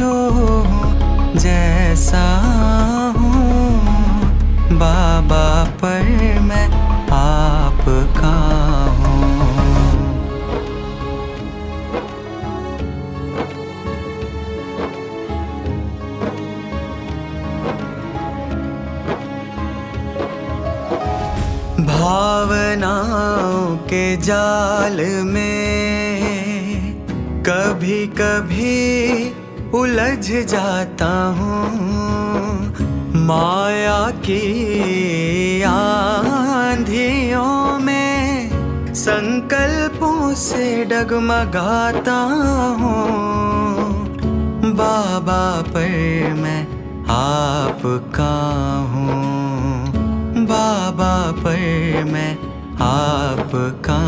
जो हूँ जैसा हूँ, बाबा पर मैं आपका हूँ। भावनाओं के जाल में कभी कभी उलझ जाता हूँ। माया की आंधियों में संकल्पों से डगमगाता हूँ। बाबा पर मैं आपका हूँ। बाबा पर मैं आपका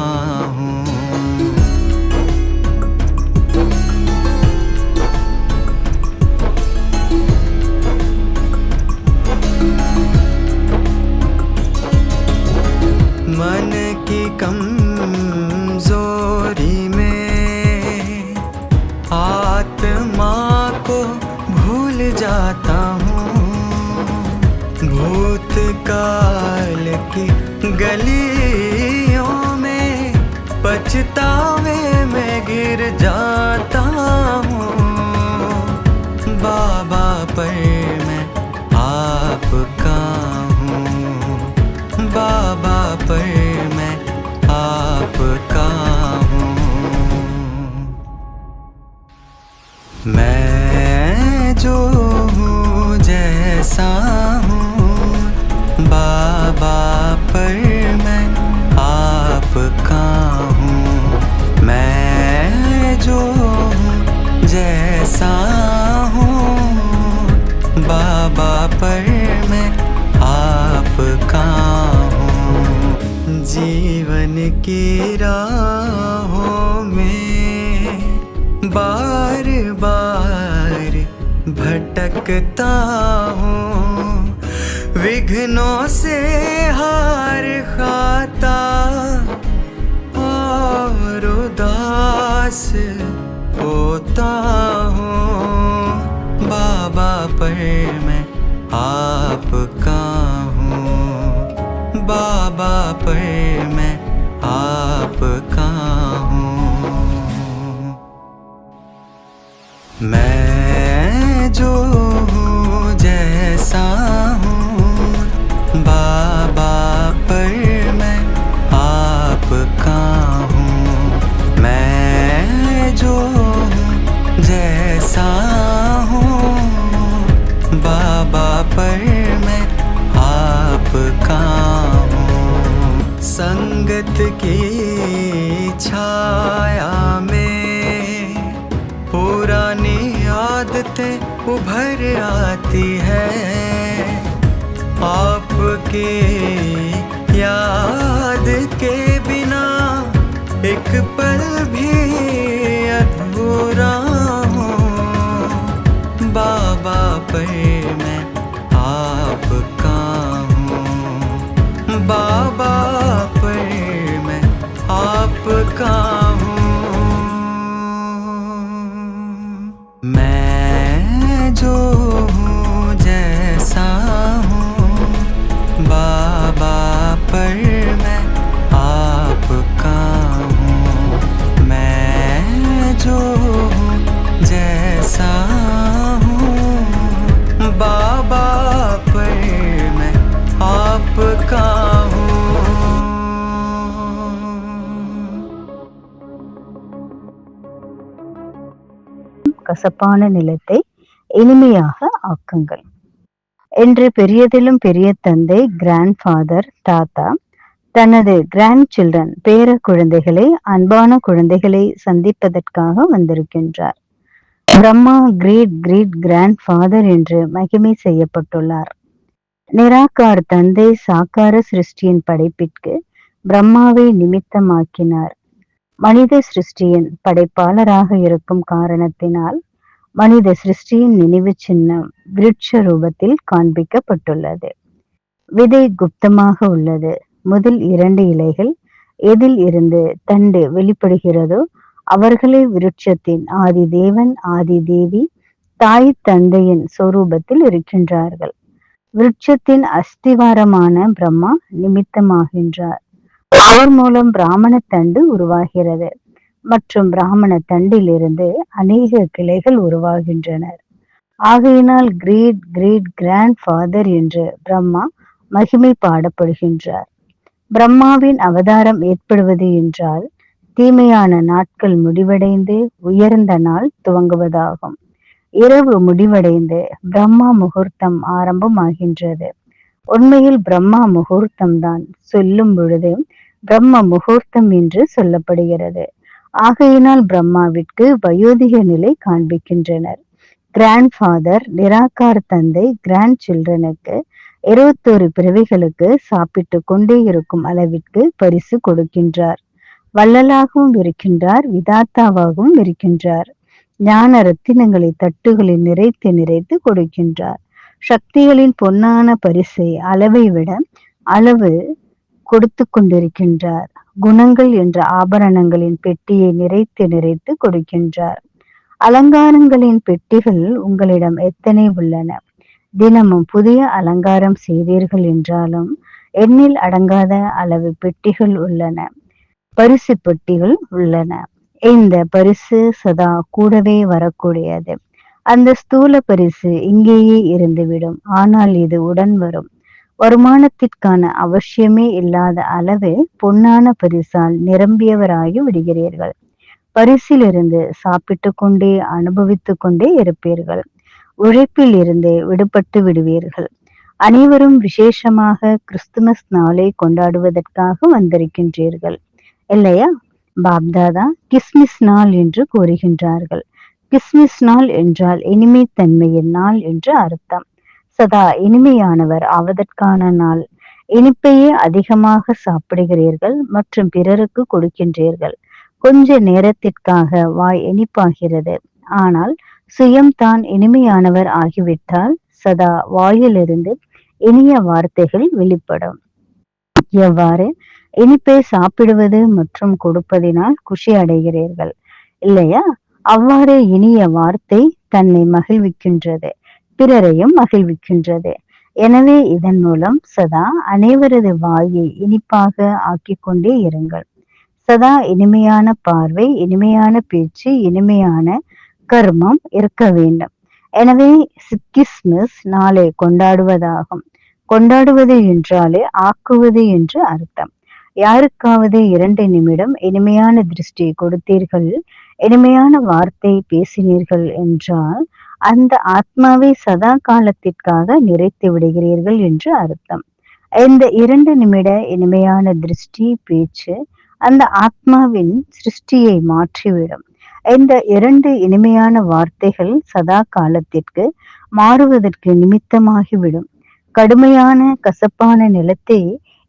जाता हूँ। भूतकाल की गलियों में पछतावे में गिर जाता हूँ। बाबा पर की राहों में बार बार भटकता हूँ। विघ्नों से हार खाता की छाया में पुरानी आदतें उभर आती है। आपके याद के बिना एक पल भी கசப்பான நிலத்தை இனிமையாக ஆக்குங்கள். என்று பெரியதிலும் பெரிய தந்தை கிராண்ட் ஃபாதர் தாத்தா தனது கிராண்ட் சில்ட்ரன் பேர குழந்தைகளை அன்பான குழந்தைகளை சந்திப்பதற்காக வந்திருக்கின்றார். Brahma great great grand father என்று மகிமை செய்யப்பட்டுள்ளார். நிராகார் தந்தை சாக்கார சிருஷ்டியின் படைப்பிற்கு பிரம்மாவை நிமித்தமாக்கினார். மனித சிருஷ்டியின் படைப்பாளராக இருக்கும் காரணத்தினால் மனித சிருஷ்டியின் நினைவு சின்னம் விருட்ச ரூபத்தில் காண்பிக்கப்பட்டுள்ளது. விதை குப்தமாக உள்ளது. முதல் இரண்டு இலைகள் எதில் இருந்து தண்டு வெளிப்படுகிறதோ அவர்களே விருட்சத்தின் ஆதி தேவன் ஆதி தேவி தாய் தந்தையின் சொரூபத்தில் இருக்கின்றார்கள். விருட்சத்தின் அஸ்திவாரமான பிரம்மா நிமித்தமாகின்றார். அவர் மூலம் பிராமண தண்டு உருவாகிறது. மற்றும் பிராமண தண்டிலிருந்து அநேக கிளைகள் உருவாகின்றனர். ஆகையினால் கிரேட் கிரேட் கிராண்ட் ஃபாதர் என்று பிரம்மா மகிமை பாடப்படுகின்றார். பிரம்மாவின் அவதாரம் ஏற்படுவது என்றால் தீமையான நாட்கள் முடிவடைந்து உயர்ந்த நாள் துவங்குவதாகும். இரவு முடிவடைந்து பிரம்மா முகூர்த்தம் ஆரம்பமாகின்றது. உண்மையில் பிரம்மா முகூர்த்தம் தான் சொல்லும் பொழுது பிரம்ம முகூர்த்தம் என்று சொல்லப்படுகிறது. ஆகையினால் பிரம்மாவிற்கு வயோதிக நிலை காண்பிக்கின்றனர். கிராண்ட் ஃபாதர் நிராகார் தந்தை கிராண்ட் சில்ட்ரனுக்கு இருபத்தோரு பிறவிகளுக்கு சாப்பிட்டு கொண்டே இருக்கும் அளவிற்கு பரிசு கொடுக்கின்றார். வள்ளலாகவும் இருக்கின்றார் விதாத்தாவாகவும் இருக்கின்றார். ஞான ரத்தினங்களை தட்டுகளில் நிறைத்து நிறைத்து கொடுக்கின்றார். சக்திகளின் பொன்னான பரிசை அளவை விட அளவு கொடுத்து கொண்டிருக்கின்றார். குணங்கள் என்ற ஆபரணங்களின் பெட்டியை நிறைத்து நிறைத்து கொடுக்கின்றார். அலங்காரங்களின் பெட்டிகள் உங்களிடம் எத்தனை உள்ளன? தினமும் புதிய அலங்காரம் செய்தீர்கள் என்றாலும் எண்ணில் அடங்காத அளவு பெட்டிகள் உள்ளன. பரிசு பெட்டிகள் உள்ளன. இந்த பரிசு சதா கூடவே வரக்கூடியது. அந்த ஸ்தூல பரிசு இங்கேயே இருந்துவிடும். ஆனால் இது உடன் வரும். வருமானத்திற்கான அவசியமே இல்லாத அளவு பொன்னான பரிசால் நிரம்பியவராகி விடுகிறீர்கள். பரிசிலிருந்து சாப்பிட்டு கொண்டே அனுபவித்து கொண்டே இருப்பீர்கள். உழைப்பில் இருந்தே விடுபட்டு விடுவீர்கள். அனைவரும் விசேஷமாக கிறிஸ்துமஸ் நாளை கொண்டாடுவதற்காக வந்திருக்கின்றீர்கள். இல்லையா? பாப்தாதா கிஸ்மிஸ் நாள் என்று கூறுகின்றார்கள். கிஸ்மிஸ் நாள் என்றால் இனிமைத்தன்மையின் நாள் என்று அர்த்தம். சதா இனிமையானவர் ஆவதற்கான நாள். இனிப்பையே அதிகமாக சாப்பிடுகிறீர்கள் மற்றும் பிறருக்கு கொடுக்கின்றீர்கள். கொஞ்ச நேரத்திற்காக வாய் இனிப்பாகிறது. ஆனால் சுயம் தான் இனிமையானவர் ஆகிவிட்டால் சதா வாயிலிருந்து இனிய வார்த்தைகள் வெளிப்படும். எவ்வாறு? இனிப்பை சாப்பிடுவது மற்றும் கொடுப்பதினால் குஷி அடைகிறீர்கள். இல்லையா? அவ்வாறு இனிய வார்த்தை தன்னை மகிழ்விக்கின்றது. பிறரையும் மகிழ்விக்கின்றது. எனவே இதன் மூலம் சதா அனைவரது வாயை இனிப்பாக ஆக்கிக் கொண்டே இருங்கள். சதா இனிமையான பார்வை இனிமையான பேச்சு இனிமையான கர்மம் இருக்க வேண்டும். எனவே கிறிஸ்துமஸ் நாளை கொண்டாடுவதாகும். கொண்டாடுவது என்றாலே ஆக்குவது என்று அர்த்தம். யாருக்காவது இரண்டு நிமிடம் இனிமையான திருஷ்டி கொடுத்தீர்கள் இனிமையான வார்த்தை பேசினீர்கள் என்றால் அந்த ஆத்மாவை சதா காலத்திற்காக நிறைத்து விடுகிறீர்கள் என்று அர்த்தம். இந்த இரண்டு நிமிட இனிமையான திருஷ்டி பேச்சு அந்த ஆத்மாவின் சிருஷ்டியை மாற்றிவிடும். இந்த இரண்டு இனிமையான வார்த்தைகள் சதா காலத்திற்கு மாறுவதற்கு நிமித்தமாகிவிடும். கடுமையான கசப்பான நிலத்தை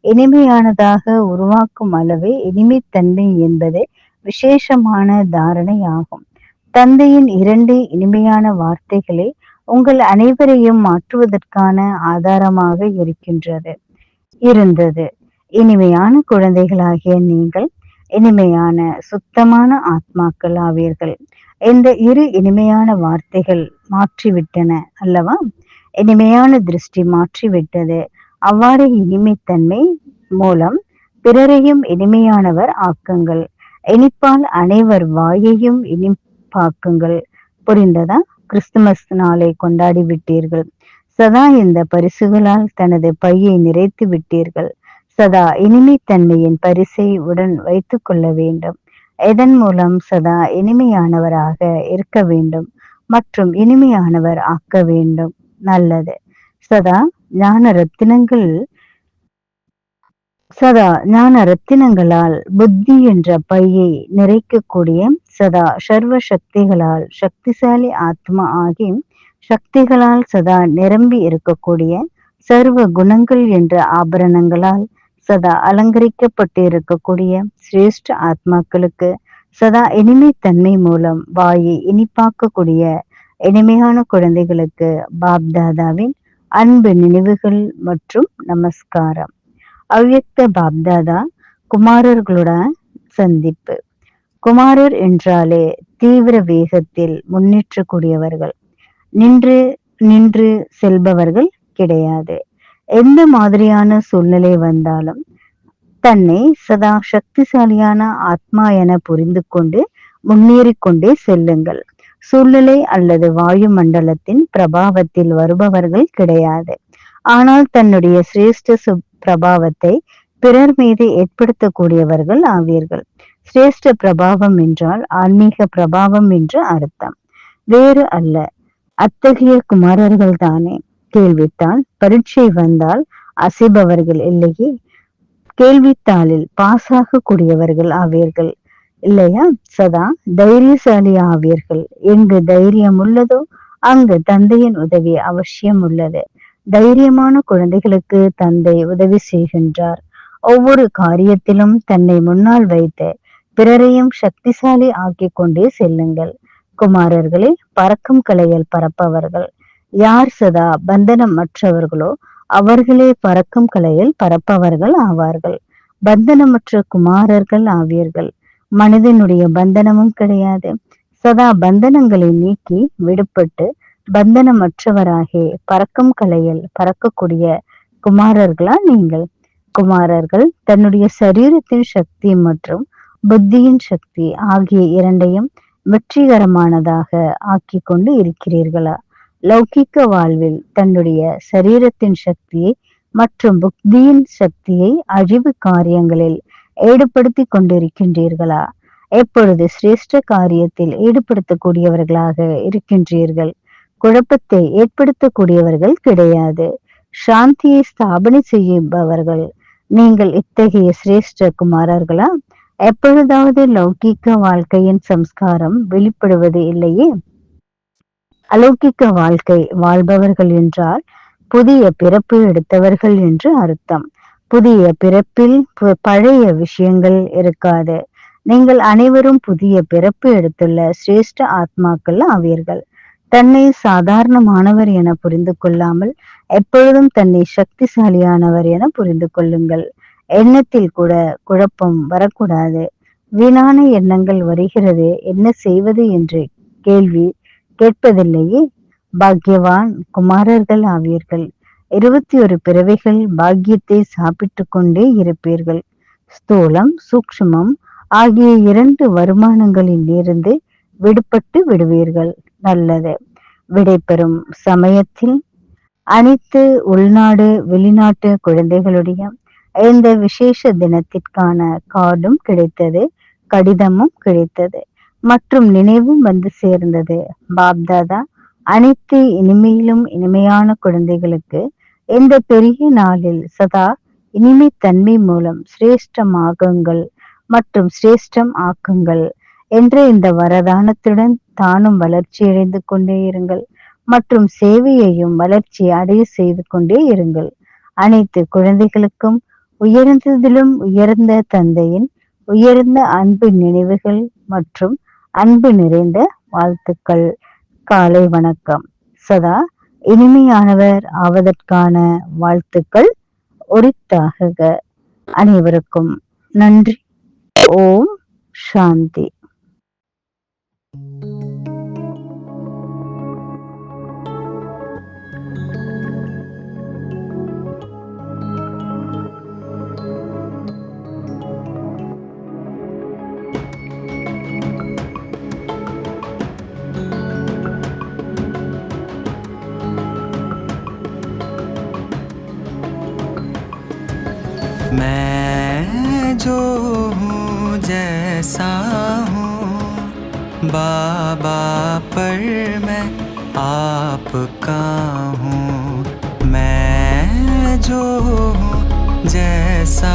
இனிமையானதாக உருவாக்கும் அளவே இனிமைத்தன்மை என்பது விசேஷமான தாரணை ஆகும் தந்தையின் இரண்டு இனிமையான வார்த்தைகளே உங்கள் அனைவரையும் மாற்றுவதற்கான ஆதாரமாக இருக்கின்றது. இருந்தது. இனிமையான குழந்தைகளாகிய நீங்கள் இனிமையான சுத்தமான ஆத்மாக்கள் ஆவீர்கள். இந்த இரு இனிமையான வார்த்தைகள் மாற்றிவிட்டன அல்லவா? இனிமையான திருஷ்டி மாற்றிவிட்டது. அவ்வாறு இனிமைத்தன்மை மூலம் பிறரையும் இனிமையானவர் ஆக்குங்கள். இனிப்பால் அனைவர் வாயையும் இனிப்பாக்குங்கள் புரிந்ததா? கிறிஸ்துமஸ் நாளை கொண்டாடி விட்டீர்கள். சதா இந்த பரிசுகளால் தனது பையை நிறைத்து விட்டீர்கள். சதா இனிமைத்தன்மையின் பரிசை உடன் வைத்துக் கொள்ள வேண்டும். இதன் மூலம் சதா இனிமையானவராக இருக்க வேண்டும்? மற்றும் இனிமையானவர் ஆக்க வேண்டும். நல்லது. சதா ஞான ரத்தினங்கள் சதா ஞான ரத்தினங்களால் புத்தி என்ற பையை நிறைக்கக்கூடிய சதா சர்வ சக்திகளால் சக்திசாலி ஆத்மா ஆகி சக்திகளால் சதா நிரம்பி இருக்கக்கூடிய சர்வ குணங்கள் என்ற ஆபரணங்களால் சதா அலங்கரிக்கப்பட்டு இருக்கக்கூடிய சிரேஷ்ட ஆத்மாக்களுக்கு சதா இனிமைத்தன்மை மூலம் வாயை இனிப்பாக்கக்கூடிய இனிமையான குழந்தைகளுக்கு பாப்தாதாவின் அன்பு நினைவுகள் மற்றும் நமஸ்காரம். அவ்யக்த பாப்தாதா குமாரர்களுடன் சந்திப்பு. குமாரர் என்றாலே தீவிர வேகத்தில் முன்னேற்றக்கூடியவர்கள். நின்று நின்று செல்பவர்கள் கிடையாது. எந்த மாதிரியான சூழ்நிலை வந்தாலும் தன்னை சதா சக்திசாலியான ஆத்மா என புரிந்து கொண்டு முன்னேறிக்கொண்டே செல்லுங்கள். சூழ்நிலை அல்லது வாயு மண்டலத்தின் பிரபாவத்தில் வருபவர்கள் கிடையாது. ஆனால் தன்னுடைய சிரேஷ்ட பிரபாவத்தை பிறர் மீது ஏற்படுத்தக்கூடியவர்கள் ஆவீர்கள். சிரேஷ்ட பிரபாவம் என்றால் ஆன்மீக பிரபாவம் என்று அர்த்தம். வேறு அல்ல. அத்தகைய குமாரர்கள் தானே? கேள்வித்தாள். பரீட்சை வந்தால் அசைபவர்கள் இல்லையே? கேள்வித்தாளில் பாஸ் ஆகக்கூடியவர்கள் ஆவீர்கள் இல்லையா? சதா தைரியசாலி ஆவீர்கள். எங்கு தைரியம் உள்ளதோ அங்கு தந்தையின் உதவி அவசியம் உள்ளது. தைரியமான குழந்தைகளுக்கு தந்தை உதவி செய்கின்றார். ஒவ்வொரு காரியத்திலும் தன்னை முன்னால் வைத்து பிறரையும் சக்திசாலி ஆக்கிக் கொண்டே செல்லுங்கள். குமாரர்களே பறக்கும் கலையில் பறப்பவர்கள். யார் சதா பந்தனம் மற்றவர்களோ அவர்களே பறக்கும் கலையில் பறப்பவர்கள் ஆவார்கள். பந்தனமற்ற குமாரர்கள் ஆவீர்கள். மனிதனுடைய பந்தனமும் கிடையாது. சதா பந்தனங்களை நீக்கி விடுபட்டு பந்தனமற்றவராகி பறக்கும் கலையில் பறக்கக்கூடிய குமாரர்களா நீங்கள்? குமாரர்கள் தன்னுடைய சரீரத்தின் சக்தி மற்றும் புத்தியின் சக்தி ஆகிய இரண்டையும் வெற்றிகரமானதாக ஆக்கி கொண்டு இருக்கிறீர்களா? லௌகிக்க வாழ்வில் தன்னுடைய சரீரத்தின் சக்தியை மற்றும் புத்தியின் சக்தியை அழிவு காரியங்களில் ஈடுபடுத்தி கொண்டிருக்கின்றீர்களா? எப்பொழுது சிரேஷ்ட காரியத்தில் ஈடுபடுத்தக்கூடியவர்களாக இருக்கின்றீர்கள்? குழப்பத்தை ஏற்படுத்தக்கூடியவர்கள் கிடையாது. சாந்தியை ஸ்தாபனை செய்பவர்கள். நீங்கள் இத்தகைய சிரேஷ்ட குமாரர்களா? எப்பொழுதாவது லௌகிக்க வாழ்க்கையின் சம்ஸ்காரம் வெளிப்படுவது இல்லையே? அலௌகிக்க வாழ்க்கை வாழ்பவர்கள் என்றால் புதிய பிறப்பு எடுத்தவர்கள் என்று அர்த்தம். புதிய பிறப்பில் பழைய விஷயங்கள் இருக்காது. நீங்கள் அனைவரும் புதிய பிறப்பு எடுத்துள்ள சிரேஷ்ட ஆத்மாக்கள் ஆவீர்கள். தன்னை சாதாரணமானவர் என புரிந்து கொள்ளாமல் எப்பொழுதும் தன்னை சக்திசாலியானவர் என புரிந்து கொள்ளுங்கள். எண்ணத்தில் கூட குழப்பம் வரக்கூடாது. வீணான எண்ணங்கள் வருகிறது. என்ன செய்வது என்று கேள்வி கேட்பதில்லையே. பாக்யவான் குமாரர்கள் ஆவீர்கள். இருபத்தி ஒரு பிறவைகள் பாக்கியத்தை சாப்பிட்டு கொண்டே இருப்பீர்கள். ஸ்தூலம் சூக்ஷமம் ஆகிய இரண்டு வருமானங்களில் இருந்து விடுபட்டு விடுவீர்கள். நல்லது. விடைபெறும் சமயத்தில் அனைத்து உள்நாடு வெளிநாட்டு குழந்தைகளுடைய இந்த விசேஷ தினத்திற்கான கார்டும் கிடைத்தது கடிதமும் கிடைத்தது மற்றும் நினைவும் வந்து சேர்ந்தது. பாப்தாதா அனைத்து இனிமையிலும் இனிமையான குழந்தைகளுக்கு இந்த பெரிய நாளில் சதா இனிமை தன்மை மூலம் சிரேஷ்டமாகுங்கள் மற்றும் சிரேஷ்டம் ஆக்குங்கள். என்று இந்த வரதானத்துடன் தானும் வளர்ச்சியடைந்து கொண்டே இருங்கள். மற்றும் சேவையையும் வளர்ச்சி அடைய செய்து கொண்டே இருங்கள். அனைத்து குழந்தைகளுக்கும் உயர்ந்ததிலும் உயர்ந்த தந்தையின் உயர்ந்த அன்பு நினைவுகள் மற்றும் அன்பு நிறைந்த வாழ்த்துக்கள். காலை வணக்கம். சதா இனிமையானவர் ஆவதற்கான வாழ்த்துக்கள் உரித்தாக அனைவருக்கும் நன்றி. ஓம் சாந்தி. मैं जो हूँ जैसा बाबा पर मैं आपका हूँ मैं जो हूँ जैसा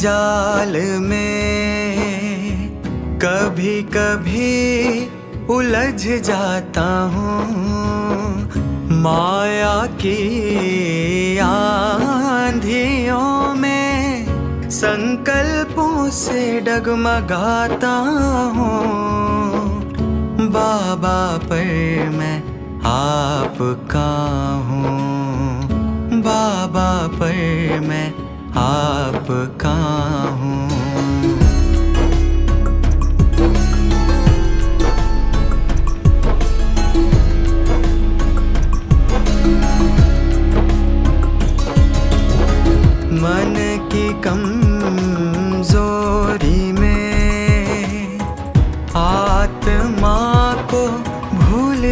जाल में कभी कभी उलझ जाता हूँ। माया की आंधियों में संकल्पों से डगमगाता हूँ। बाबा पर मैं आपका हूँ। बाबा पर मैं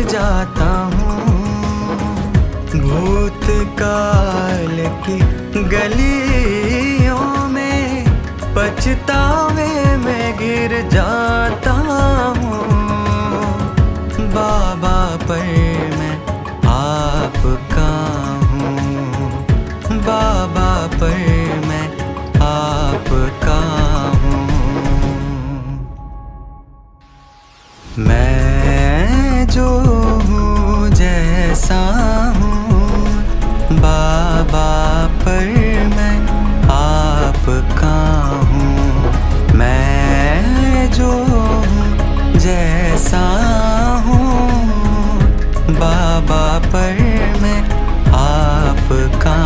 जाता हूँ। भूतकाल की गलियों में, पछतावे में गिर जाता हूँ। बाबा पर मैं आपका हूँ। बाबा पर मैं हूँ। मैं जो जैसा हूँ। बाबा पर मैं आपका हूँ। मैं जो हूँ, जैसा हूँ। बाबा पर मैं आपका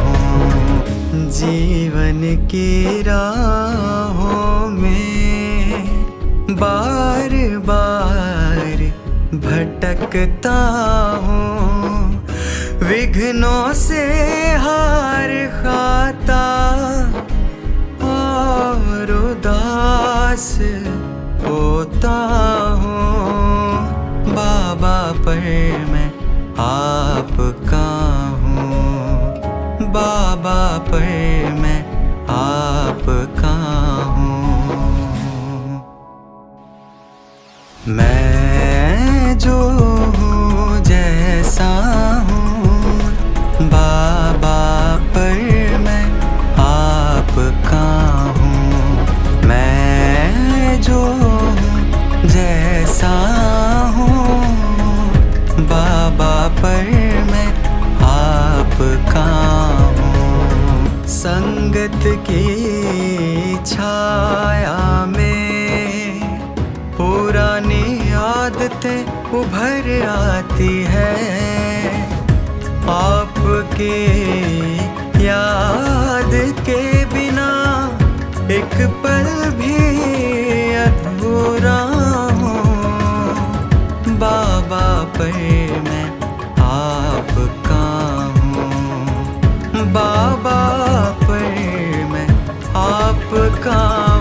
हूँ। जीवन की राहों भटकता हूँ। विघ्नों से हार खाता और उदास होता हूँ। बाबा पर मैं आपका हूँ। बाबा पर संगत की छाया में पुरानी आदतें उभर आती है। आपके याद के बिना एक पल भी अधूरा நட்பு கா